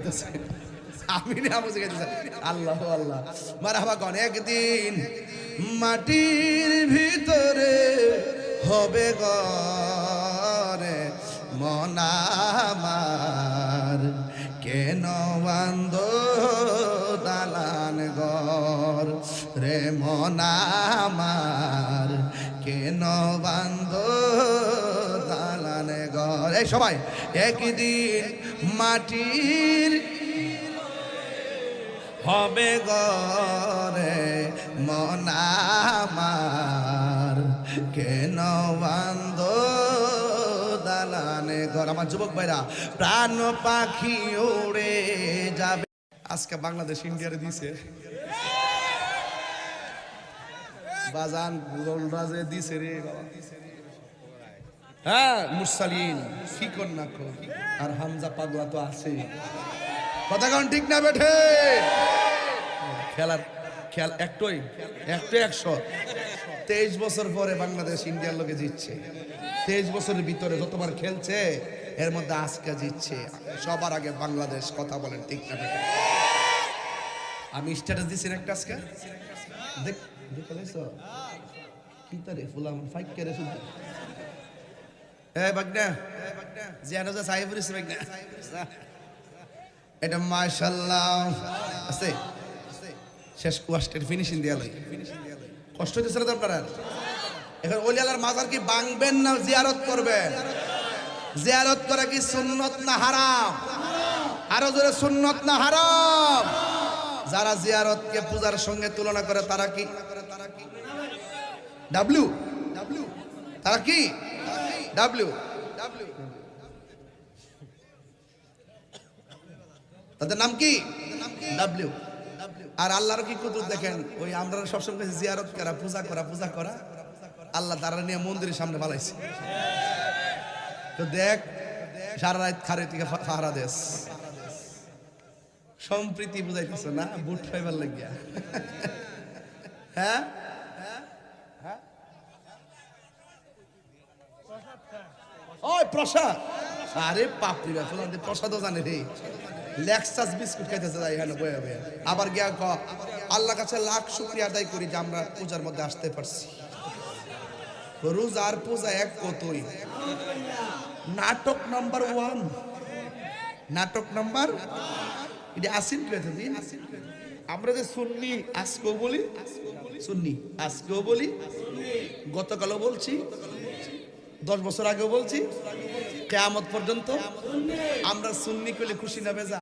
শিখাইতেছে আমি না বুঝে গেছে আল্লাহ আল্লাহ। মারাবা গণ, একদিন মাটির ভিতরে হবে গরে মনামার কেন বান্ধ দালান গর রে মনামার কেন গর এই সবাই, একদিন মাটির হবে গরে মনামার কেন বান্ধ দালানে ঘর? আমার যুবক ভাইরা, প্রাণ পাখি উড়ে যাবে। আজকে বাংলাদেশ ইন্ডিয়ারে দিছে। বাজান গোলরাজে দিছে রে বাবা। হ্যাঁ। কি আর হামজা পাগলা তো কথা ঠিক না খেলার একশো। তেইশ বছর পরে বাংলাদেশ ইন্ডিয়ার লোকে জিতছে। তেইশ বছরের ভিতরে যতবার খেলছে, এর মধ্যে আজকে জিতছে। সবার আগে বাংলাদেশ কথা বলেন ঠিক না আমি স্ট্যাটাস না একটা আজকে? দেখ দেখে কি তারে ফুলাম ফাইক শুধু? এ বাগনা, জিয়ানো যা সাহেব বাগনা। এটা ফিনিশিং এখন মাজার কি বাংবেন না জিয়ারত করবেন? জিয়ারত করা কি সুন্নত না হারাম? আরও জোরে সুন্নত না হারাম? যারা জিয়ারতকে পূজার সঙ্গে তুলনা করে তারা কি? ডাব্লিউ ডাব্লিউ তারা কি? ডাব্লিউ তাদের নাম কি? ডাব্লিউ আর আল্লাহর কি কুতুব দেখেন? ওই আমরা সবসময় জিয়ারত করা, পূজা করা পূজা করা। আল্লাহ তারা নিয়ে মন্দিরের সামনে বানাইছে তো দেখ, সারা রাত খারে থেকে ফাহারা দেশ। সম্প্রীতি বুঝাইতেছ না, বুট ফাইবার লাগিয়া। হ্যাঁ? ওই প্রসাদ। আরে পাপড়ি ব্যাপার প্রসাদও জানে রে। লেক্সাস বিস্কুট খাইতেছে তাই এখানে বয়ে বয়ে। আবার গিয়া ক আল্লাহ কাছে লাখ শুক্রিয়া আদায় করি যে আমরা পূজার মধ্যে আসতে পারছি। রোজ আর পূজা এক কতই? নাটক নাম্বার ওয়ান। নাটক নাম্বার? এটা আসিন পেয়েছে দিন। আমরা যে সুন্নি, আজকেও বলি? সুন্নি, আজকেও বলি? গতকালও বলছি। দশ বছর আগেও বলছি কেয়ামত পর্যন্ত আমরা সুন্নি করলে খুশি না বেজা